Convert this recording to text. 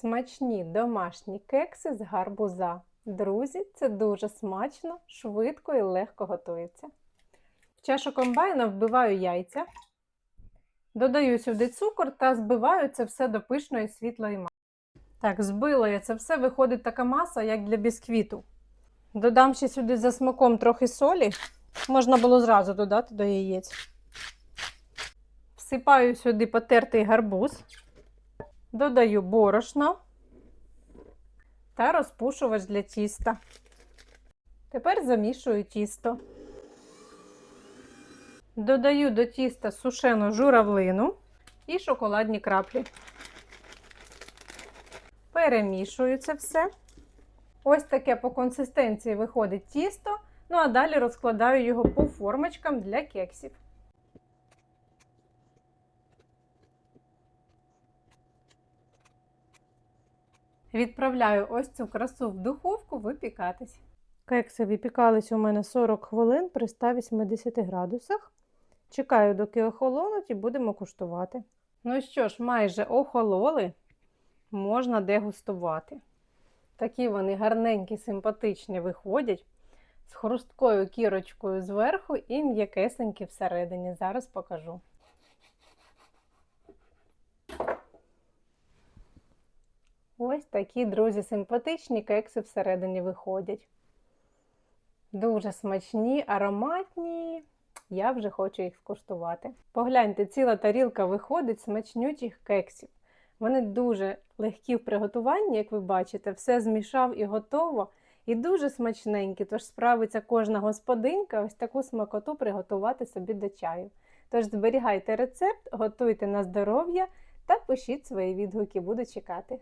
Смачні домашні кекси з гарбуза. Друзі, це дуже смачно, швидко і легко готується. В чашу комбайна вбиваю яйця, додаю сюди цукор та збиваю це все до пишної світлої маси. Так, збила я це все, виходить така маса, як для бісквіту. Додам ще сюди за смаком трохи солі. Можна було зразу додати до яєць. Всипаю сюди потертий гарбуз, додаю борошно та розпушувач для тіста. Тепер замішую тісто. Додаю до тіста сушену журавлину і шоколадні краплі. Перемішую це все. Ось таке по консистенції виходить тісто. Ну а далі розкладаю його по формочкам для кексів. Відправляю ось цю красу в духовку випікатись. Кекси випікались у мене 40 хвилин при 180 градусах. Чекаю, доки охолонуть, і будемо куштувати. Ну що ж, майже охололи, можна дегустувати. Такі вони гарненькі, симпатичні виходять з хрусткою кірочкою зверху і м'якесенькі всередині. Зараз покажу. Ось такі, друзі, симпатичні кекси всередині виходять. Дуже смачні, ароматні. Я вже хочу їх скуштувати. Погляньте, ціла тарілка виходить смачнючих кексів. Вони дуже легкі в приготуванні, як ви бачите, все змішав і готово. І дуже смачненькі, тож справиться кожна господинка ось таку смакоту приготувати собі до чаю. Тож зберігайте рецепт, готуйте на здоров'я та пишіть свої відгуки, буду чекати.